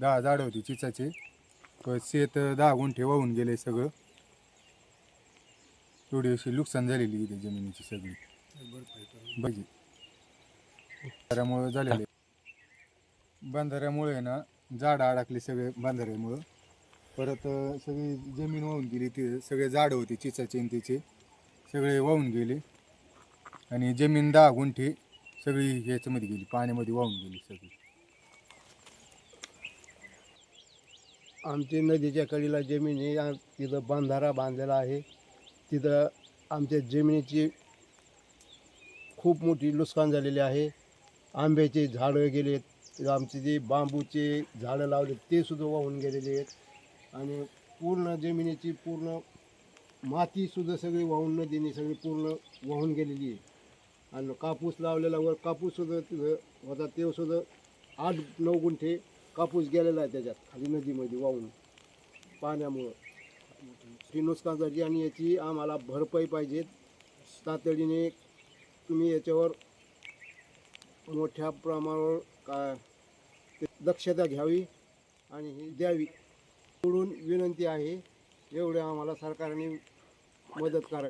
दहा झाडं होती चिचाचे. प- शेत दहा गुंठे वाहून गेले सगळं. थोडी अशी नुकसान झालेली इथे जमिनीची सगळी. बघी. बंधाऱ्यामुळं झालेले बंधाऱ्यामुळे ना झाडं अडकली सगळे बंधाऱ्यामुळं. परत सगळी जमीन वाहून गेली ते सगळे झाडं होते चिचाचे आणि तिचे. सगळे वाहून गेले. आणि जमीन दहा गुंठे सगळी ह्याच्यामध्ये गेली पाण्यामध्ये वाहून गेली सगळी. आमची नदीच्या कडीला जमीन आहे. तिथं बांधारा बांधलेला आहे. तिथं आमच्या जमिनीची खूप मोठी नुकसान झालेली आहे. आंब्याचे झाडं गेलेत आमचे जे बांबूचे झाडं लावले ते सुद्धा वाहून गेलेले आहेत. आणि पूर्ण जमिनीची पूर्ण मातीसुद्धा सगळी वाहून नदीने सगळी पूर्ण वाहून गेलेली आहे. आणि कापूस लावलेला वर कापूससुद्धा तिथं होता. तेसुद्धा आठ नऊ गुंठे कापूस गेलेला आहे त्याच्यात खाली नदीमध्ये वाहून. पाण्यामुळं. ही नुकसान झाली आणि याची आम्हाला भरपाई पाहिजे. तातडीने तुम्ही याच्यावर मोठ्या प्रमाणावर का ते दक्षता घ्यावी आणि ही द्यावी. म्हणून विनंती आहे एवढे आम्हाला सरकारने मदत करावी